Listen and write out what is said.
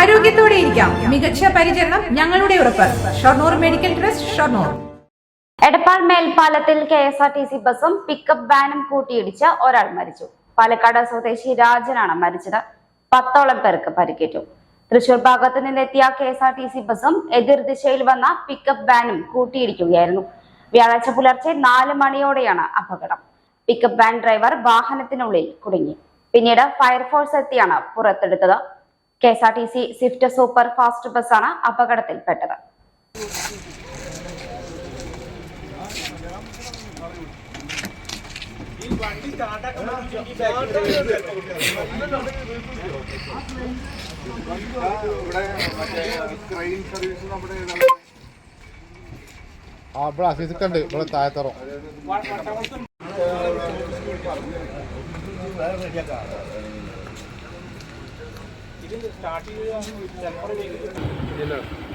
ആരോഗ്യത്തോടെ ഇരിക്കാം. മികച്ച പരിചരണം ഞങ്ങളുടെ ഉറപ്പ്. Shoranur medical trust Shoranur. Edappal മേൽപ്പാലത്തിൽ K S R T C ബസും പിക്കപ്പ് വാനും കൂട്ടിയിടിച്ച് ഒരാൾ മരിച്ചു. പാലക്കാട് സ്വദേശി രാജനാണ് മരിച്ചത്. പത്തോളം പേർക്ക് പരിക്കേറ്റു. തൃശൂർ ഭാഗത്ത് നിന്നെത്തിയ K S R T C ബസും എതിർ ദിശയിൽ വന്ന പിക്കപ്പ് വാനും കൂട്ടിയിടിക്കുകയായിരുന്നു. വ്യാഴാഴ്ച പുലർച്ചെ നാല് മണിയോടെയാണ് അപകടം. പിക്കപ്പ് വാൻ ഡ്രൈവർ വാഹനത്തിനുള്ളിൽ കുടുങ്ങി. പിന്നീട് ഫയർഫോഴ്സ് എത്തിയാണ് പുറത്തെടുത്തത്. K S R T C swift super fast ബസ്സാണ് അപകടത്തിൽപ്പെട്ടത്. ഇവിടെ നമ്മുടെ ആ സ്റ്റാർട്ട് ഇവിടെ താഴത്തറ